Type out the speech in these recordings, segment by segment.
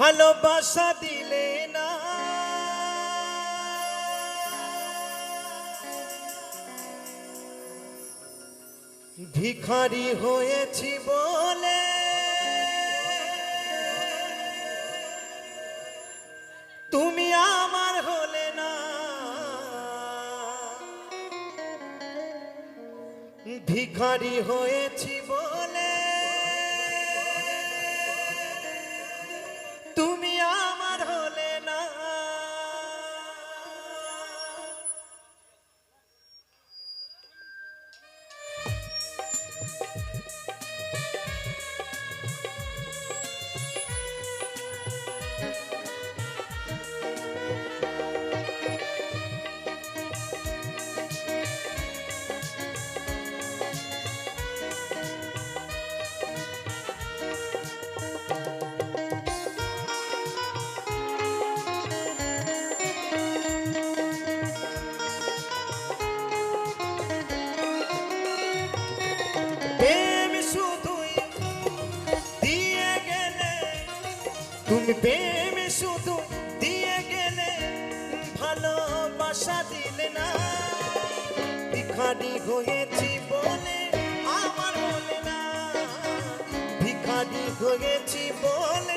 ভালোবাসা দিলে না। ভিখারি হয়েছি বলে তুমি আমার হলে না। ভিখারি হয়েছি বলে প্রেম শুধুই দিয়ে গেলে। তুমি প্রেম শুধু দিয়ে গেলে। ভালোবাসা দিলে না। ভিখারি হয়েছি বলে আমার হলে না ভিখারি হয়েছি বলে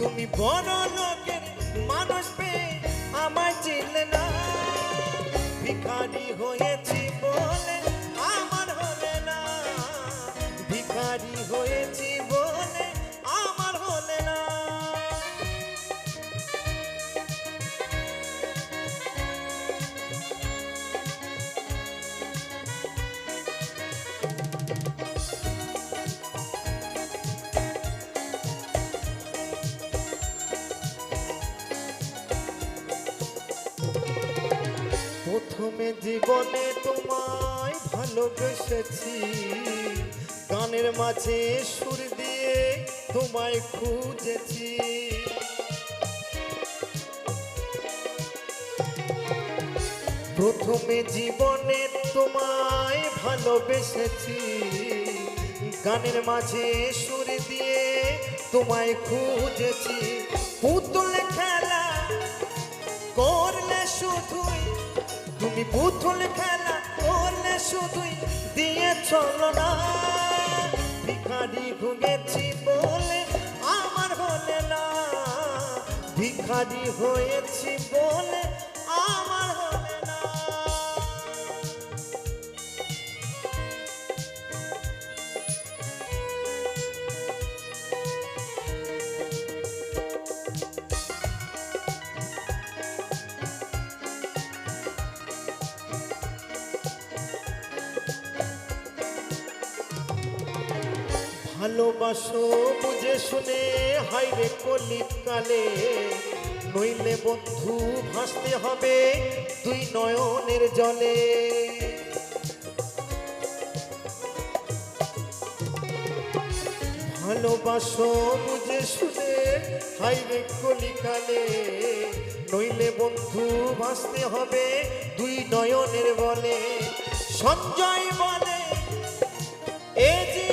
তুমি বড় লোকের মানুষ পেয়ে আমার চিনলে না। প্রথমে জীবনে তোমায় ভালোবেসেছি। গানের মাঝে সুর দিয়ে তোমায় খুঁজেছি। প্রথমে জীবনে তোমায় ভালোবেসেছি। গানের মাঝে সুর দিয়ে তোমায় খুঁজেছি। পুতুল খেলা করলে শুধুই দিয়ে চলো না। ভিখারি ভুগেছি বলে আমার হলে না। ভিখারি হয়েছি বলে ভালোবাসো, বুঝে শুনে হাইরে কলিত কালে। নইলে বন্ধু ভাসতে হবে দুই নয়নের জলে। ভালোবাসো, বুঝে শুনে হাইরে কলিকালে নইলে বন্ধু ভাসতে হবে দুই নয়নের বলে। সঞ্জয় বলে, এ জীবনে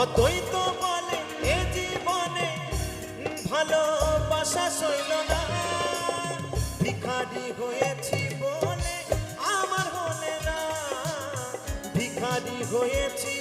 অদ্বৈত বলে এ জীবনে ভালোবাসা সইল না। ভিখারি হয়েছি বলে আমার হলে না। ভিখারি হয়েছি